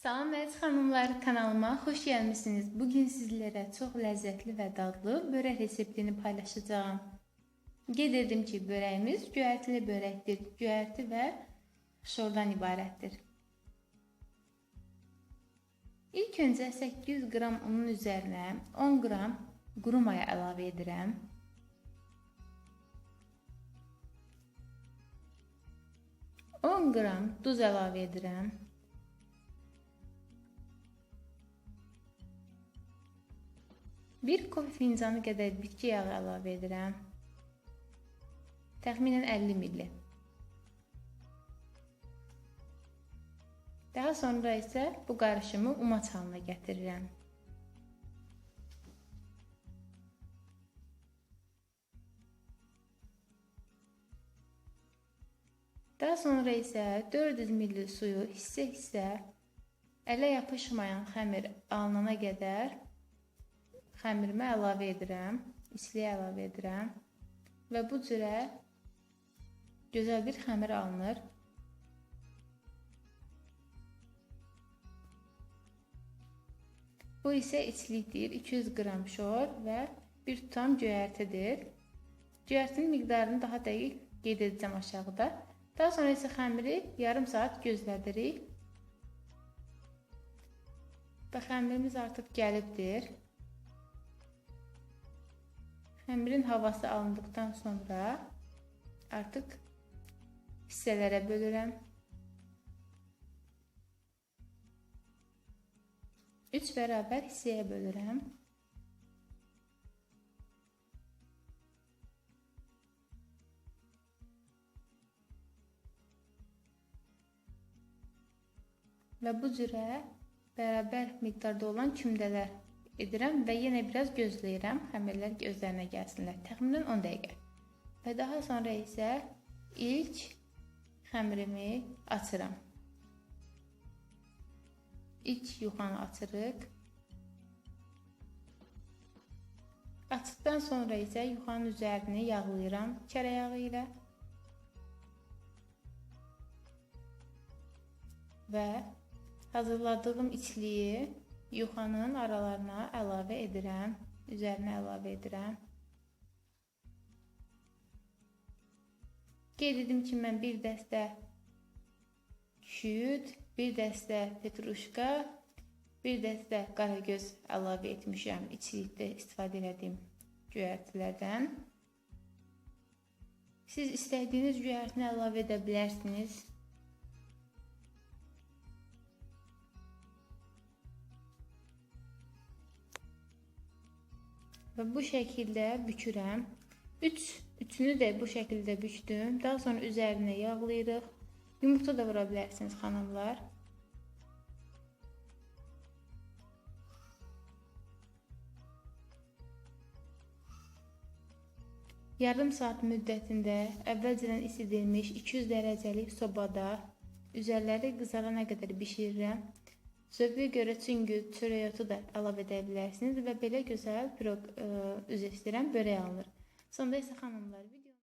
Salam əziz xanımlar, kanalıma xoş gəlmisiniz. Bugün sizlərə çox ləzzətli və dadlı börək reseptini paylaşacağam. Qeyd edim ki, börəyimiz göyərtili börəkdir. Göyərti və şordan ibarətdir. İlk öncə 800 qram unun üzərinə 10 qram quru maya əlavə edirəm. Qram duz əlavə edirəm. 1 kofe fincanı qədər bitki yağı əlavə edirəm. Təxminən 50 ml. Daha sonra isə bu qarışımı umaç halına gətirirəm. Daha sonra isə 400 ml suyu hissə-hissə ələ yapışmayan xəmir alınana qədər xəmirimə əlavə edirəm, içliyə əlavə edirəm və bu cürə gözəl bir xəmir alınır. Bu isə içlikdir, 200 qram şor və bir tutam göyərtidir. Göyərtinin miqdarını daha dəqiq qeyd edəcəm aşağıda. Daha sonra isə xəmiri yarım saat gözlədirik. Və xəmirimiz artıq gəlibdir. Xəmirin havası alındıqdan sonra artıq hissələrə bölürəm. 3 bərabər hissəyə bölürəm. Və bu cürə bərabər miqdarda olan kümdələr edirəm və yenə biraz gözləyirəm xəmirlər özlərinə gəlsinlər. Təxminən 10 dəqiqə. Və daha sonra isə ilk xəmirimi açıram. İlk yuxanı açırıq. Açdıqdan sonra isə yuxanın üzərini yağlayıram kərə yağı ilə. Və hazırladığım içliyi yuxanın aralarına əlavə edirəm, üzərinə əlavə edirəm. Qeyd edim ki, mən bir dəstə küt, bir dəstə petruşka, bir dəstə qaragöz əlavə etmişəm içlikdə istifadə etdiyim göyərtilərdən. Siz istədiyiniz göyərtini əlavə edə bilərsiniz. Və bu şəkildə bükürəm. 3 üçünü də bu şəkildə bükdüm. Daha sonra üzərinə yağlayırıq. Yumurta da vura bilərsiniz xanımlar. Yarım saat müddətində əvvəlcədən isidilmiş 200 dərəcəlik sobada üzərləri qızarana qədər bişirirəm. Zövqə görə çünki çörək otu da əlavə edə bilərsiniz və belə gözəl piroq e, üzr istəyirəm, börək alınır. Sonda isə xanımlar